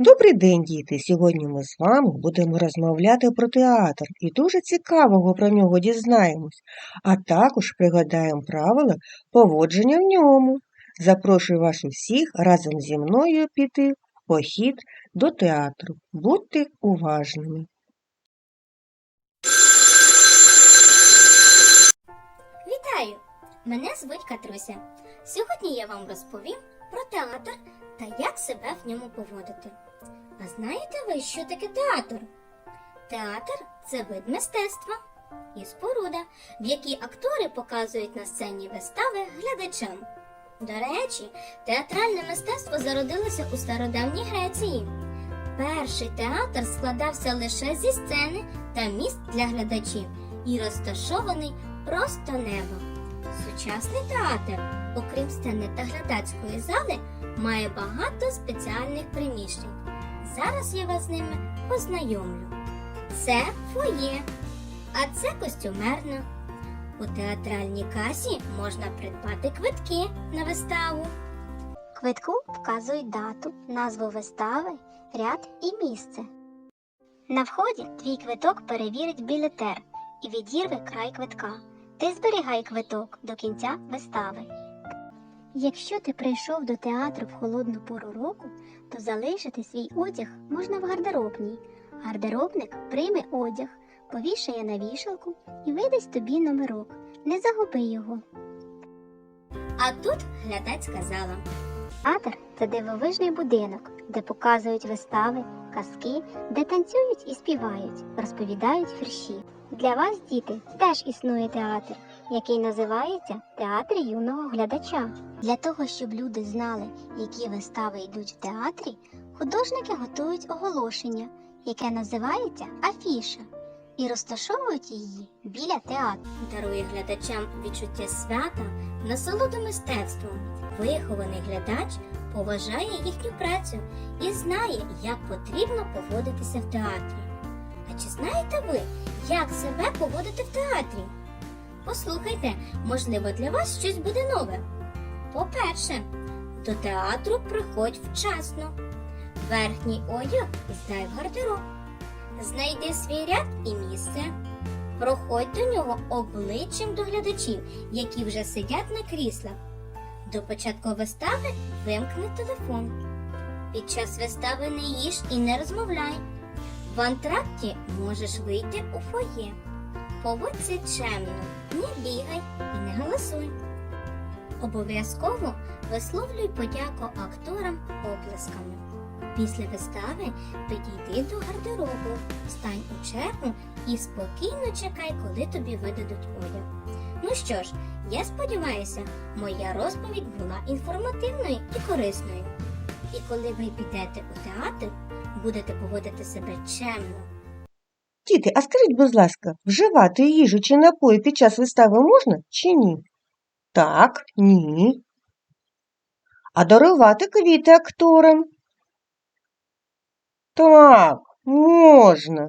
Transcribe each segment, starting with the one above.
Добрий день, діти! Сьогодні ми з вами будемо розмовляти про театр і дуже цікавого про нього дізнаємось, а також пригадаємо правила поводження в ньому. Запрошую вас усіх разом зі мною піти в похід до театру. Будьте уважними. Вітаю! Мене звуть Катруся. Сьогодні я вам розповім про театр та як себе в ньому поводити. А знаєте ви, що таке театр? Театр це вид мистецтва і споруда, в якій актори показують на сцені вистави глядачам. До речі, театральне мистецтво зародилося у стародавній Греції. Перший театр складався лише зі сцени та місць для глядачів і розташований просто небо. Сучасний театр, окрім сцени та глядацької зали, має багато спеціальних приміщень. Зараз я вас з ними познайомлю. Це фоє, а це костюмерна. У театральній касі можна придбати квитки на виставу. Квитку вказують дату, назву вистави, ряд і місце. На вході твій квиток перевірить білетер і відірве край квитка. Ти зберігай квиток до кінця вистави. Якщо ти прийшов до театру в холодну пору року, то залишити свій одяг можна в гардеробній. Гардеробник прийме одяг, повішає на вішалку і видасть тобі номерок. Не загуби його. А тут глядач сказала. Театр це дивовижний будинок, де показують вистави, казки, де танцюють і співають, розповідають вірші. Для вас, діти, теж існує театр, який називається Театр юного глядача. Для того, щоб люди знали, які вистави йдуть в театрі, художники готують оголошення, яке називається афіша, і розташовують її біля театру. Дарує глядачам відчуття свята, насолоду мистецтвом. Вихований глядач поважає їхню працю і знає, як потрібно поводитися в театрі. А чи знаєте ви, як себе поводити в театрі? Послухайте, можливо, для вас щось буде нове. По-перше, до театру приходь вчасно. Верхній одяг здай в гардероб. Знайди свій ряд і місце. Проходь до нього обличчям до глядачів, які вже сидять на кріслах. До початку вистави вимкни телефон. Під час вистави не їж і не розмовляй. В антракті можеш вийти у фоє. Поводься чемно, не бігай і не голосуй. Обов'язково висловлюй подяку акторам оплесками. Після вистави підійди до гардеробу, стань у чергу і спокійно чекай, коли тобі видадуть одяг. Ну що ж, я сподіваюся, моя розповідь була інформативною і корисною. І коли ви підете у театр, будете поводити себе чемно. Діти, а скажіть, будь ласка, вживати їжу чи напої під час вистави можна чи ні? Так, ні. А дарувати квіти акторам? Так, можна.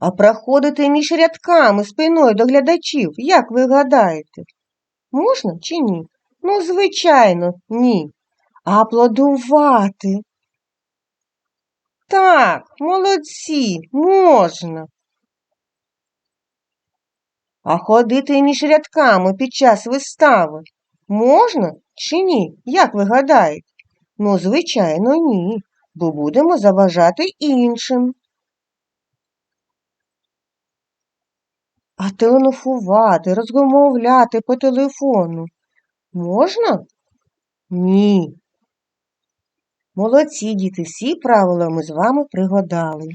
А проходити між рядками спиною до глядачів, як ви гадаєте? Можна чи ні? Ну, звичайно, ні. А аплодувати? Так, молодці, можна. А ходити між рядками під час вистави можна чи ні? Як ви гадаєте? Ну, звичайно, ні, бо будемо заважати іншим. А телефонувати, розмовляти по телефону можна? Ні. Молодці, діти, всі правила ми з вами пригадали.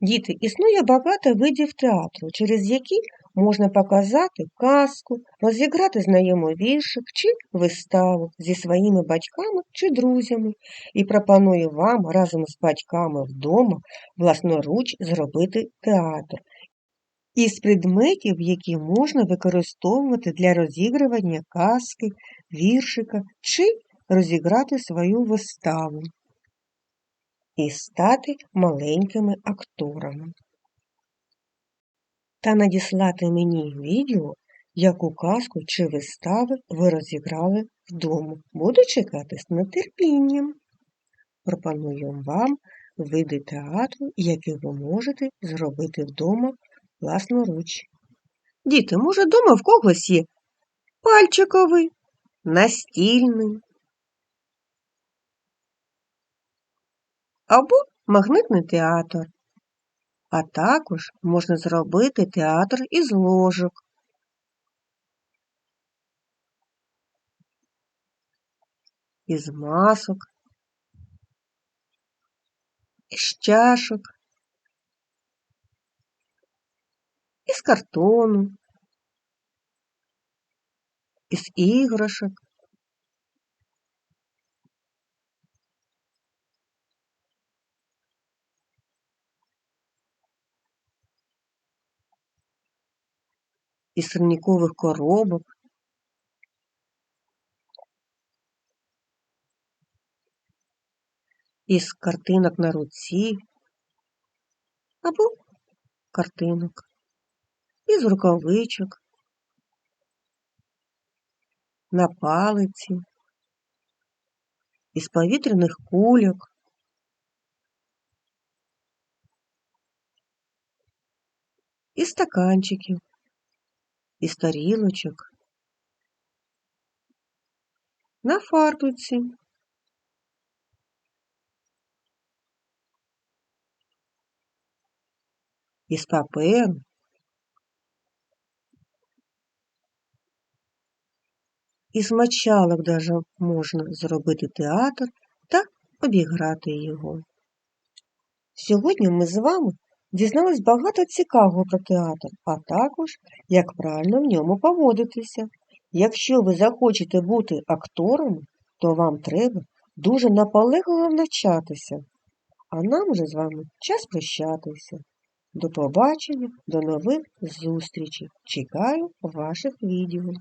Діти, існує багато видів театру, через які можна показати казку, розіграти знайомий віршик чи виставу зі своїми батьками чи друзями і пропоную вам разом з батьками вдома власноруч зробити театр із предметів, які можна використовувати для розігрування казки, віршика чи розіграти свою виставу і стати маленькими акторами. Та надіслати мені відео, яку казку чи вистави ви розіграли вдома. Буду чекати з нетерпінням. пропонуємо вам види театру, які ви можете зробити вдома власноруч. Діти, може, вдома в когось є пальчиковий, настільний або магнитний театр. А також можна зробити театр із ложок. Із масок, із чашок, із картону, із іграшок. Із сирнікових коробок, із картинок на руці. Або картинок, із рукавичок, на палиці, із повітряних кульок, із стаканчиків, із тарілочок, на фартуці. із паперу, із мочалок даже можна зробити театр та обіграти його. Сьогодні ми з вами дізнались багато цікавого про театр, а також як правильно в ньому поводитися. Якщо ви захочете бути актором, то вам треба дуже наполегливо навчатися. А нам вже з вами час прощатися. До побачення, до нових зустрічей. Чекаю ваших відео.